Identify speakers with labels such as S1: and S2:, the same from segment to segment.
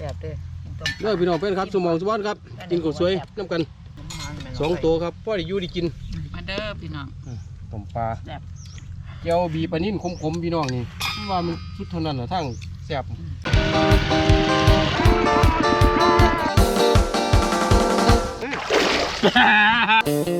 S1: ซ่บเด้อต้ม
S2: เด้อพี่น้องเพื่อนครับสมองสมบัติครับ กินข้าวสวยน้ำกันสองตัวครับพ่อได้อยู่ได้กิน
S1: มาเด้อพี่น้อง
S2: ต้มปลา
S1: แซ่บ
S2: เจียวบีปลานิ่นขมๆพี่น้องนี่ว่ามันสุดเท่านั้นเหรอทั้งแซ่บสวั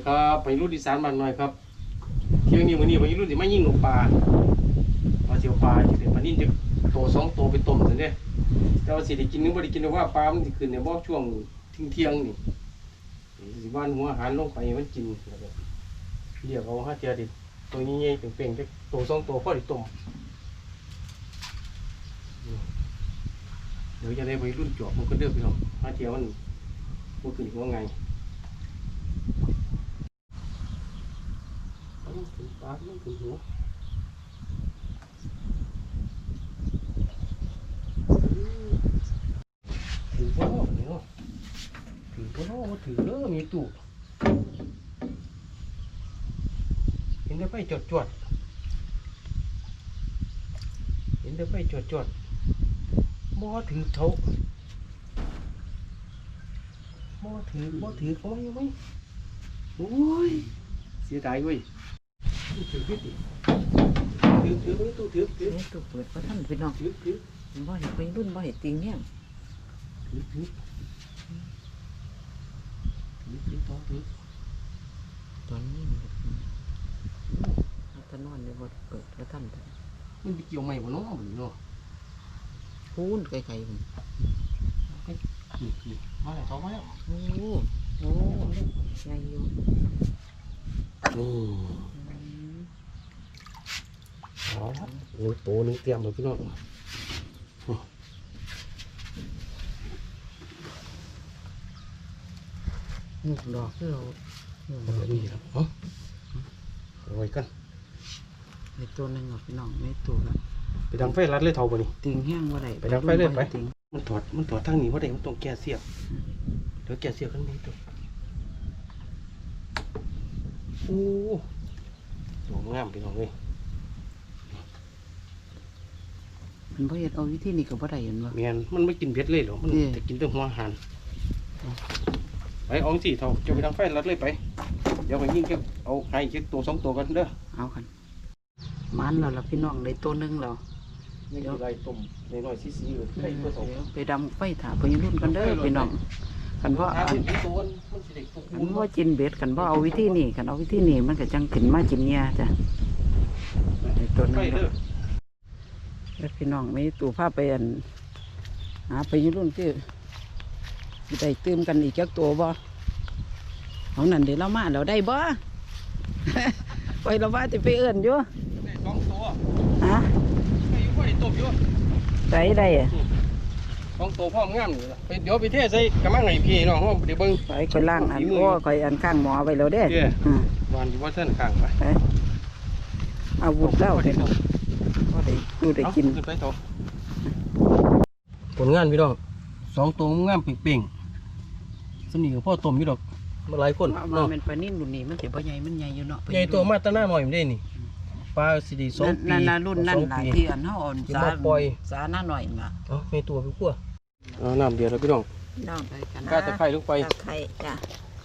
S2: ดีครับไปรุ่นดีสานบ้านหน่อยครับเที่ยงนี้วันนี้ไปรุ่นที่ไม่ยิ่งลงปลาปลาเจียวปลาจะเป็นปลานิ่นจะโตสองโตไปต้มสิเนี่ยแต่ว่าสิได้กินนึกว่าได้กินว่าปลามันสิขึ้นในบ่ช่วงที่ยงเที่ยงนี่สิบ้านหัวอาหารลงไปมันกินแล้วก็เรียกเอาห้าเจียดิตัวนี้ใหญ่เป่งๆจะโตสองโตพอได้ต้มเดี๋ยวจะได้ไปรุ่นจอบมันก็เดือดพี่น้องห้าเจียมันมันขึ้นหัวไง มันถึงปากมันถึงหัวถือว่าเนาะถือว่าเนาถือเด้อมีตู้เห็นได้ไปจดจดเห็นได้ไปจดจดบ่ถือเท่าบ่ถือบ่ถือเขาไม่ไม่โอ้ยเสียดายเว้ย ถือถือถือถือถือตู้ถือถือ
S1: นี่ตัวเปิดพระท่านพี่น้อง
S2: ถือถือ
S1: บ่เห็นไปรุ่นบ่เห็นติงเนี่ย
S2: ถือถือถือถือต่อถือ
S1: ตอนนี้ตอนนอนเลยบ่เปิดพระท่าน
S2: มันไปเกี่ยวใหม่บ่เนาะบ่เนาะ
S1: พูนไกลๆมั
S2: นมาแล้วต่อมาแล้ว
S1: โอ้โหใหญ่อยู่
S2: นี่ เอาละโอ้ยโตนึ่งเตรียมเลยพี่น้องนี่ดอกที่เราเอาไว้นี่ครับเนาะเอาไว้กัน
S1: ในตัวหนึงอะพี่น้องในตัวละ
S2: ไปดังไฟรัดเลยเท่าบ่นี่
S1: ติงแห้งบ่าได้
S2: ไปดับไฟเลยไปมันถอดมันถอดทางนี้ว่าได้มันต้องแก้เสียบเดี๋ยวแก้เสียบข้างนี้ตัวโอ้โหงามพี่น้องเลย
S1: มันบ่เฮ็ดเอาวิธีนี้ก็บ่ได้เห็นบ่
S2: เมียนมันไม่กินเผ็ดเลยเหรอมัน
S1: นี่
S2: จะกินแต่หัวอาหารไปเอาสี่เท่าจะไปทางไฟรัดเลยไป เดี๋ยวไปยิ่งแค่เอาให้แค่ตัวสองตัวกันเด้อ
S1: เอากันมันแล้วล่ะพี่น้องได้ตัวหนึงแล้ว
S2: นี่คือไรต้มในน้อยๆซีๆเลยไข่
S1: เดี๋
S2: ตัวสอง
S1: ยวไปดำไฟถาไปรุ่นกันเด้อพี่น้องคันว่า
S2: ถ้าเป็นตัวมันสิเด็กตัว
S1: คันว่าจินเบ็ดคันว่าเอาวิธีนี้คันเอาวิธีนี้มันก็จังขึ้นมาจินเนี่ยจ้ะไอ้ตัว
S2: ไฟ
S1: นี้
S2: เด้อ
S1: แล้วพี่น้องมีตู้ผ้าไปอันหาไปอยุ่รุ่นที่สิได้ตื่มกันอีกจักตัวบ่เอานั่นเดี๋ยวเรามาเราได้บ่ไปเราว่าจะไปเอื้อนอยู่
S2: สองตัว
S1: ฮะ
S2: ไข่อยู่พ่อได้ต้มอยู่
S1: ได้ได้อะ
S2: สองตัวพ่อมงามอยู่ล่ะไปเดี๋ยวไปเทใส่กระมังไห้พี่น้องเฮาเดี๋ยวเบิ่ง
S1: ไปคอยล่างอันโอ้คอยอันข้างหมอไปแล้วเด้
S2: เด้
S1: อืม
S2: วานอยู่ว่าเส้นข้างไป
S1: ไปอาวุธแล้วพี่น้อ งก็ได้ดูได้กิน
S2: เอาขึ้นไปเถอะผลงานพี่น้องสองตัวงามเป่งๆสนิทกับพ่อต้มอยู่ดอกมาหลายคน
S1: ว่า
S2: เนาะ
S1: มันปลานิ่นรุ่นนี้มันสิบ่ใหญ่มันใหญ่อยู่เนาะ
S2: ใหญ่ตัวมาแตะหน้าหน่อยมันได้นี่ปลาสิไดีสองปี
S1: นั่นน่ะรุ่นนั่น
S2: สอง
S1: น่ะ
S2: ปี
S1: ที่อันเฮาอ่อน
S2: ที่
S1: สา
S2: มาปล่อย
S1: สาหน้าหน่อยน่ะ
S2: เอาไม่ตัวไปขั้วเอาน้ำเดือดแล้วพี่น้อง
S1: น้องไปกัน
S2: กล้าตะไคร้ลงไป
S3: ตะไคร้จ้ะ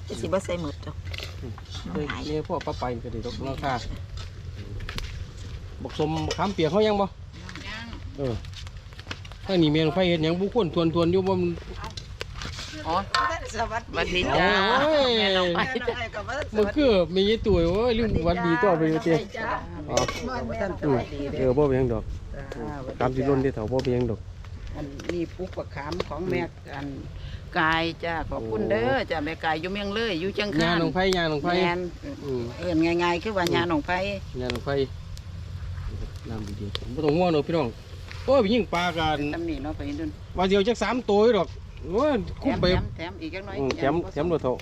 S3: จะสิบ่ใส่หมดจ้ะน้อง
S2: เฮ้ย
S3: หาย
S2: นี่พวกปลาไปก็ได้ดอกราคา บอกสมขามเปียกเขายังบ่เออถ้านี่เมียนไฟเห็นหยังบุคคลทวนทวนๆอยู่บ่มัน
S1: อ๋อ
S3: สวัส
S1: สวัสดี
S2: โอ้
S1: จ้า
S2: ย
S1: แม่น้องไป
S3: ดีจ้ะกับว่า
S2: มันคือมียี่ตัวโอ้ยลืมวันดีตัวไปเจ้อ๋อ
S1: ท่านส
S2: อืม
S1: วัสดี
S2: เออบ่เป็นหยังดอก
S1: จ้า
S2: ตามที่ร่นที่เถาบ่เป็นหยังดอก
S1: อันนี้ปุ๊กบักขามของแม่อันกายจ้าขอบคุณเด้อจ้าแม่กายอยู่เมียงเลยอยู่จัง
S2: ยา
S1: คาน
S2: หนองไผ่ยาหนองไผ่
S1: แม่น
S2: อืม
S1: เอิ้นง่ายๆคือว่ายาหนองไผ
S2: ยาหนองไผ่ น้ำดีๆบ่ต้องง่วงดอกพี่น้องโอ้ยไปยิงปลากัน
S1: ตำนี้เนาะไปนู่น
S2: ว่าเดียวจักสามตัวอยู่ดอกโอ้ย
S1: แถ
S2: คุ้ม
S1: ม
S2: ไป
S1: แถมแถมอีกจักหน่อย
S2: อืมแถมแถมรถเถา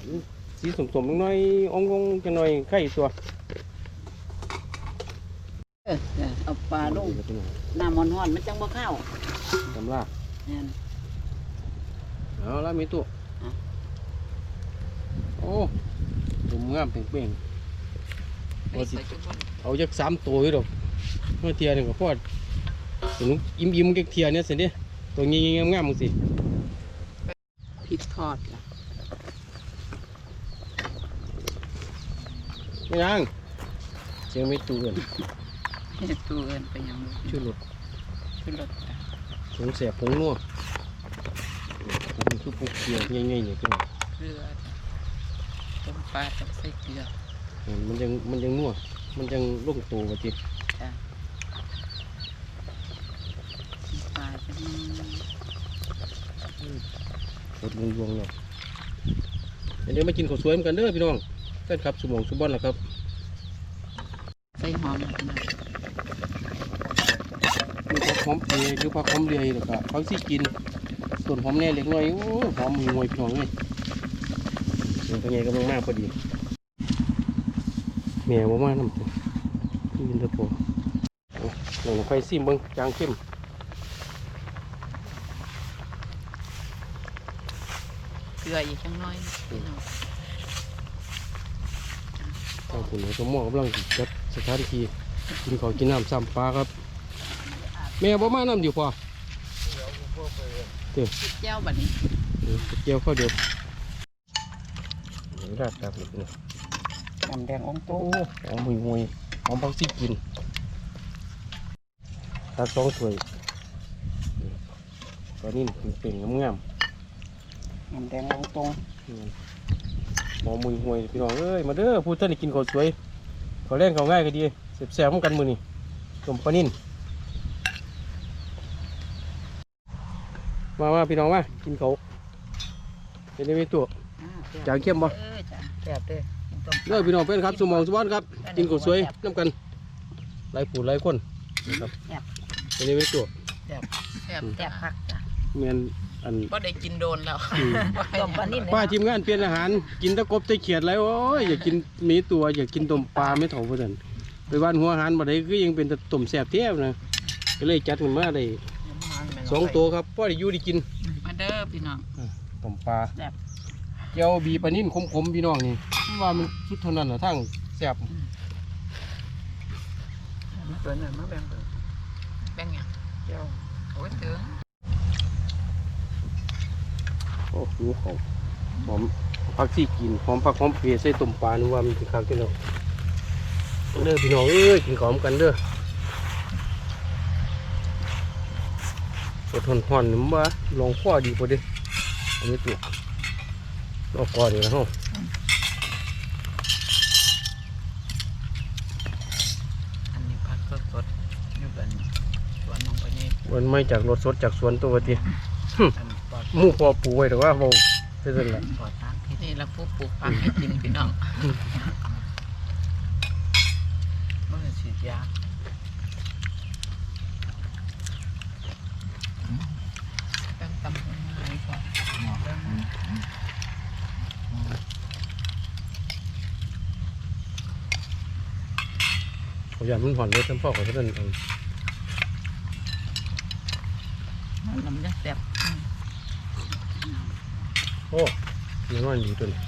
S2: สีสมๆน้อยๆองงๆจังหน่อยไข่ตัว
S1: เออจ้ะเอาปลาลงน้ำมันร้อนๆมันจังบ่เข้า
S2: ตำลา
S1: แม่น
S2: เอาละมีตัว
S1: อะ
S2: ผมงามเป่ง
S3: ไปใส่จุบน
S2: ๆเอาจักสามตัวอยู่ดอกเมื่อเทียหนึงก็พอดสนุกอิ่มอิ่มๆจักเทียเนี่ยสิเด้ตัวงี้งามๆมึงสิ
S1: พริกทอดจ้ะ
S2: ไม่ยังเชียงไม่ตูกัน
S1: เฮ็ดตัวเอินไปยังบ่
S2: ชื่อรถ
S1: ขึ้นรถจ้ะ
S2: ผงแสบผงนัวมันคือปุกเกียวง่ายๆเนี่ยพี่น้อง
S1: เกลือจ้ะต้มปลาต้องใส่เกลือ
S2: มันยังมันยังนัวมันยังลงตัวว่า
S1: จ้ะปลาจะมัน
S2: กดวงๆเนาะเดี๋ยวมากินข้าวสวยเหมือนกันเด้อพี่น้องแฟนครับสมองสุบอนล่ะครับ
S1: ใส่หอมนะ
S2: มีผักหอมเปรย์หรือผักหอมเดือยแล้วก็ผักซี่กิน ส่วนหอมแน่เล็กน้อยโอ้หอมมือมวยพี่น้องเลยเดี๋ยวเป็นไงกำลังมากพอดีแม่บ่มากน้ำตัวกินเถอะพอเอาลองไฟซิมเบิ้งจางเข้ม
S1: เก ลืออีกจังน้อยพี่น้อง
S2: ทางคุณสมหมอกำลังสิจัดสถานที่กินข้าวกินน้ำซ้ำปลาครับ แม่บ่มาน้ำเดียวพอ
S1: เจ้าบัดนี้
S2: เดี๋ยวเกี่ยวข้าวเดียวเดี๋ยวราดตามอีกหน่อย
S1: น้ำแดงองโต
S2: โอ้หอมมวยมวยหอมผักซี่กินตักสองถ้วยตอนนี้เป็นๆงาม
S1: น้ำแดงองโต
S2: ๆหอมมวยมวยพี่น้องเอ้ยมาเด้อพูดท่านได้กินข้าวสวยข้าวแรงข้าวง่ายก็ดีแซ่บๆเหมือนกันมื้อนี้ต้มปลานิ่นมามาพี่น้องมากินเขาวเป็นได้ไหมตัวจางเข้มบ่
S3: เออจ้ะแซ่บเด้อกินต้ม
S2: เด้อพี่น้องเป็นครับสมองสมบัติครับ กินข้าวสวยน้ำกันหลายผู้หลายคนนะครับเป็นได้ไหมตัว
S1: แซ่บ
S3: แซ่บคักจ้ะ
S2: เมียน อัน
S1: บ่ได้กินโดนแล้ว
S2: อืม
S3: ต้มปลานิ่ม
S2: ป้าทีมงานเปลี่ยนอาหาร กินแตะกบแตะเขียดแล้วโอ้ยอยากกินหมีตัวอยากกินต้มปลาไม่เถ่าเพื่อนไปบ้านหัวอาหารมาได้ก็ยังเป็นแต่ต้มแซ่บเทียบนะก็เลยจัดกันมาได้สองตัวครับพ่อได้อยู่ได้กิน
S1: มาเด้อพี่น้อง
S2: ต้มปลา
S1: แซ่บ
S2: เจ้าบีปลานิ่นขมๆพี่น้องนี่ว่ามันสุดเท่านั้นเหรอทั้งแซ่บ
S1: มาตัวนั้นมาแบ่งเบิ่ง
S3: แบ่งหยัง
S1: เจ้า
S3: โอ้ยถึง
S2: โอ้หิวเขาวหอมผักที่กินหอมผักหอมเปียใส่ต้มปลานึกว่ามันเป็นข้าวกินแล้วเด้อพี่น้องเอ้ยกินของกันเด้ออดทนหอนนี่มันว่าลองข้อดีกว่าเดิอันนี้ตัวลองข้อดีนะฮะ
S1: อันนี้ผักสดๆอยู่กันสวนน้องไปนี่
S2: มันไม่จากรถสดจากสวนตัวที
S1: อันปลอด
S2: หมู่พอปูไว้แต่ว่าเราเป็นไร
S1: ปลอดทางที่นี่เราผู้ปลูกผักให้กินพี่น้องมันจะฉีดยาตั้งตำให้ก่อนหมอกแล้วนะ
S2: เขาอยากมันหอนเลยทั้งพ่อเขาจะเป็นเอา
S1: มันน้ำจะแซ่บ
S2: โอ้ยนอนดีตัวนี้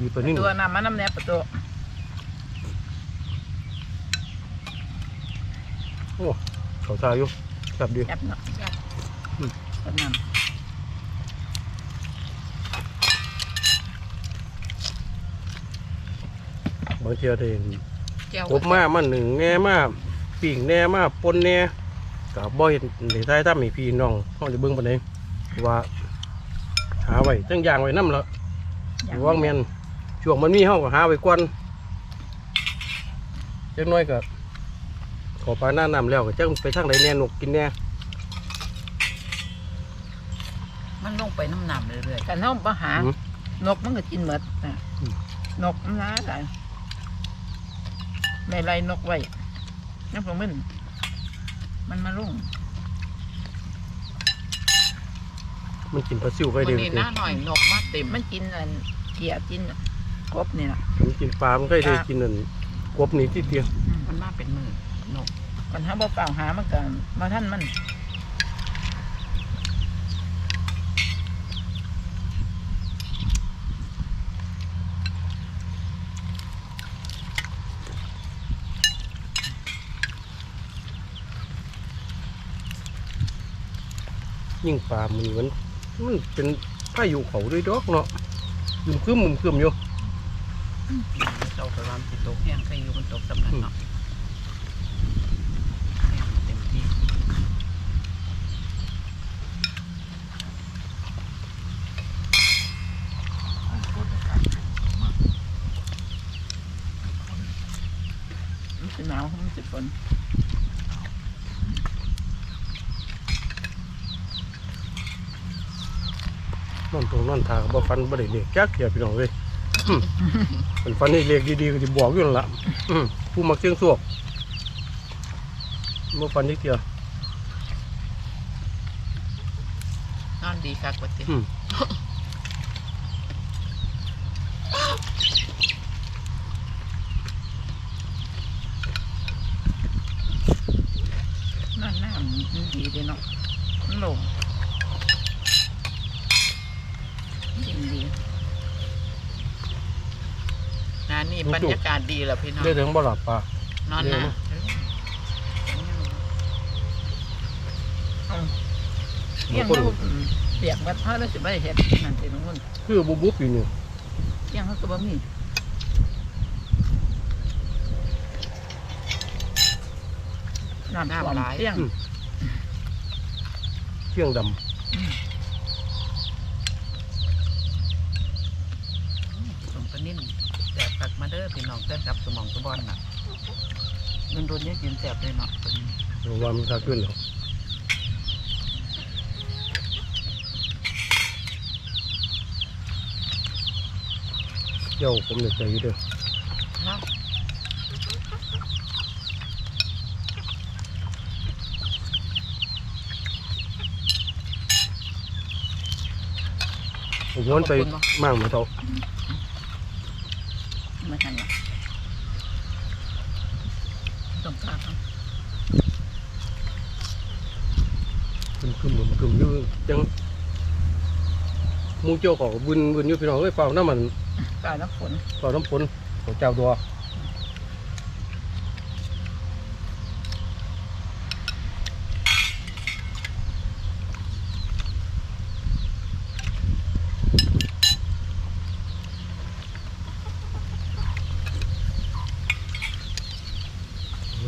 S2: ดีตัวนี้
S1: ตัวน้ำมันน้ำแนบประตู
S2: โอ้เขาทาอยู่แบบดี
S1: แซ่บเนาะแซ่บตัวน้
S2: บางเทีเราได้ำ
S1: แก้ว
S2: กบมามันหนึ่งแง่มา ปีกแน่มาปนแน่กับบ่เห็นในท้ายถ้ามีพี่น้องเขาจะเบิ่งปานใดว่าหาไว้ตั้งอย่างไว้น้ำแล้วหรือว่าแมนช่วงมันมีเฮาก็หาไว้ก่อนจักหน้อยก็ขอปลาหน้าน้ำแล้วก็จังไปทางใดแน่นกกินแน่
S1: มันลงไปน้ำน้ำเรื่อยๆกันเท่าปหา
S2: อืม
S1: นกมันก็กินหมดนะ
S2: อืม
S1: นกมันร้ายหลายไม่ไล่นกไว้ นั่นผมมันมันมาลุ่ง
S2: มันกินปลาซิวไป
S1: วัน
S2: เดียว
S1: นี้หน้าหน่อยนกมาเต็มมันกินอันเกียกินกบนี่แหละ
S2: มันกินปลา มันก็ได้กินนั่นกบนี่ที่เตียง
S1: มันมาเป็นมือนกกันถ้าบ่เปล่าหามันกันมาท่านมัน
S2: ยิ่งปลามันเหมือนมันเป็นพายุเขาด้วยดอกเนาะมุมคืมมุมคืมอยู่
S1: เจ้าตะวันสิตกแห้งใครอยู่มันตกสำนักเนาะแห้งเต็มที่ มันสิหนาวมันสิฝน
S2: นอนตรงนอนทางบ่ฟันบ่ได้เล็กแก๊กเดียวพี่น้องเว้ยอืมมันฟันนี่เล็กดีๆก็สิบอกอยู่นั่นล่ะอืมผู้มักเสียงสวกบ่ฟันนิดเดียวน
S1: อนดีคักว่าติ
S2: อืม
S1: นอนหน้ามันดีเด้เนาะมันโลง ยิ่งดีงานนี่บรรยากาศดีแล้วพี่น้อง
S2: ได้ถึงบ่หลับปลาน
S1: อนหน้าเที่ยงแล้วเปียกแบบเท่าแล้วสิไม่เห็ดนั่นสิน้องมุ่น
S2: คือบุบบุบอยู่นี่
S1: เที่ยงเขาก็บ่มีน้ำท่วมเที่ยง
S2: เที่ยงดำ
S1: สมปนิ่นแสบผักมาเด้อ พี่น้องเต้นกับสมองสมบอนน่ะมันโดนเนี่ยกินแสบเลยเนาะตัวนี้
S2: เพราะว่ามันขาขึ้นแล้วเจ้าผมเนี่ยใจอยู่เด้อ
S1: เนาะ
S2: ผมย้อนไปมากเหมือนเท่า
S1: ไม่ทันหรอกต้องการครับ
S2: คึมคึมคึมคึมอยู่จังหมูเจ้าของบุญบุญอยู่พี่น้องเอ้ยเฝ้าน้ำมัน
S1: กายน้ำฝน
S2: เฝ้าน้ำฝนของเจ้าตัว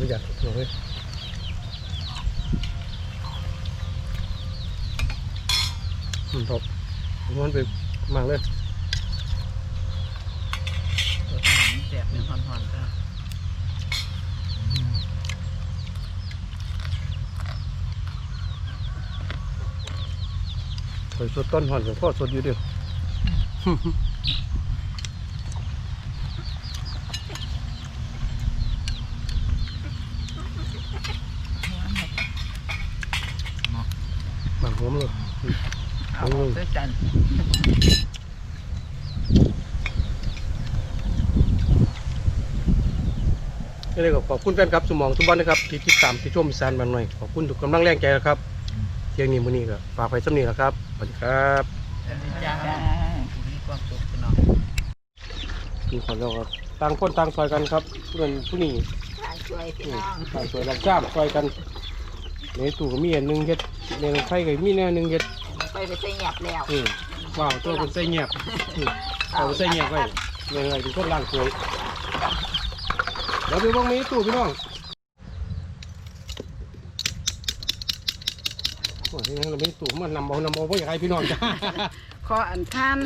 S2: ไม่อยากพี่น้องเอ้ยอืมครับย้อนไปมากเลย
S1: ตัวหางแสบเนี่ยหอนๆก็
S2: เคยสดต้นหอนกับพ่อสดอยู่เดียว บางหัวมันเลย
S1: เอาออกด้วยกัน
S2: นี่เลยก็ขอบคุณแฟนครับสมองทุกวันนะครับที่ติดตามที่ชมอีสานบางหน่อยขอบคุณทุกกำลังแรงใจนะครับเที่ยงนี้มื้อนี้ก็ฝากไปสำนีแล้วครับสวัสดีครับ
S1: สวัสดีจ้ามีความสุขพี่น้อง
S2: กินข้าวแล้วครับต่างคนต่างซอยกันครับผู้นั้นผู้นี้
S3: ถ่ายช่วยพี่
S2: อืม
S3: น้อง
S2: ต่างซอยรักจ้ามซอยกันในตู้ก็มีอันหนึงเฮ็ดในลงไข่ก็มีแนวหนึงเฮ็ด
S3: ไปไปใส่หยับแล้ว
S2: อืมว้าวตัวเป็นใส่เงียบอืมเอาใส่เงียบไว้ยังไงเป็นคนล่างสวยเดี๋ยวไปเบ้างมีตู้พี่น้องโอ้ยยังเราไม่ตู้มันนำเอานำเอาไว้อยากให้พี่น้องจ้า
S1: ขออันทาน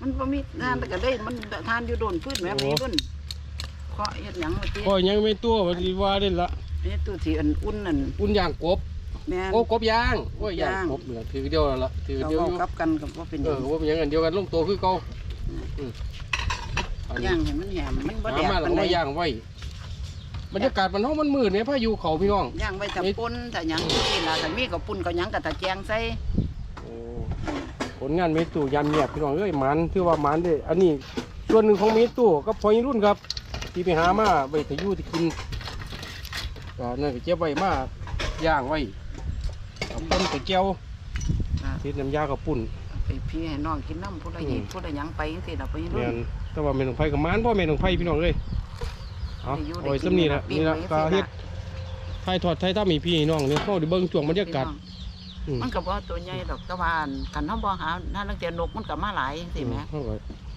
S1: มันบ่มีทานแต่ก็ได้มันทานอยู่โดนพืชแม่มีรุ่นขอเฮ็ดหยังเมื่อกี้
S2: ก็ยังไม่ตัววันนี้ว่าได้ละ
S1: นี่ตู้ที่อันอุ่นนั่น
S2: อุ่นย่างกบ
S1: แม่น
S2: โอ้กบย่างโอ้ยย่าง
S1: ย่าง
S2: กบเหลือถือเดียวแล้วละถือ
S1: เรา
S2: เดียว
S1: เว้า
S2: อยู่
S1: กับกันกับว่าเป็นห
S2: เอ
S1: ยั
S2: องว่าเป็นอย่างนั้นเดียวกันลงตัวคือเก่าอืมอันนี้
S1: ย่างให้มันแหมมันบ่
S2: หา
S1: แดด
S2: มาแล้
S1: ปา
S2: วน
S1: ใด
S2: มาย่างไว้บรรยากาศมันห้องมันมืดเนี่ยพายุเขาพี่น้อง
S1: ย่างไว้ถ้าปุ่นถ้าหยังนี่ล่ะถ้ามีก็ปุ่นก็หยังก็ถ้าแจงใส่
S2: โอ้ผลงานเมตู่ยันเงียบพี่น้องเอ้ยหมันถือว่าหมันเด้อันนี้ส่วนหนึ่งของเมตู่ก็พอรุ่นครับ ที่ไปหามาไว้แต่อยู่ที่กินก็นั่นก็เก็บไว้มาย่างไว้ ต้มไะเจียวทิศน้ำยากับปุ่น
S1: พี่ให้น้องกินน้ำพุ
S2: รละ
S1: ยีพุระยังไปสิเราไปรุ่น
S2: แต่ว่าเมนของไผ่กับมันพ่อเมนของไผ่พี่น้องเลยอา
S1: อไโอ้
S2: ยสมนีละนี่ละ
S1: ไว้
S2: ก็เฮ็ดไทยถอดไทยถ้ามีพี่น้องเนี่ยเข้าไดิเบิ้งช่วงบรรยากาศมั
S1: นกับว่าตัวใหญ่ดอกตะวันกันท้องบ่หานั่นลังเทียนกมันกับมาหลายจังซี่แห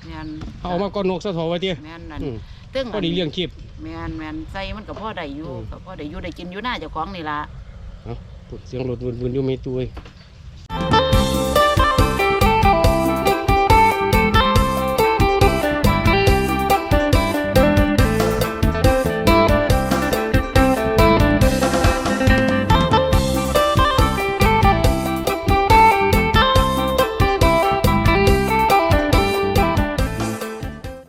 S2: เนี่
S1: น
S2: เอามาก้นกสะทอไว้เตี้ย
S1: แม่นนั่น
S2: อืม
S1: ตึง
S2: ก็ดีเลี้ยงชีพ
S1: แม่นแม่นใส่มันกับพ่อได้อยู่กับพ่อได้อยู่ได้กินอยู่หน้าเจ้าของนี่ล่ะ
S2: เสียงรถวุ่นวุ่นอยู่ไม่ตัว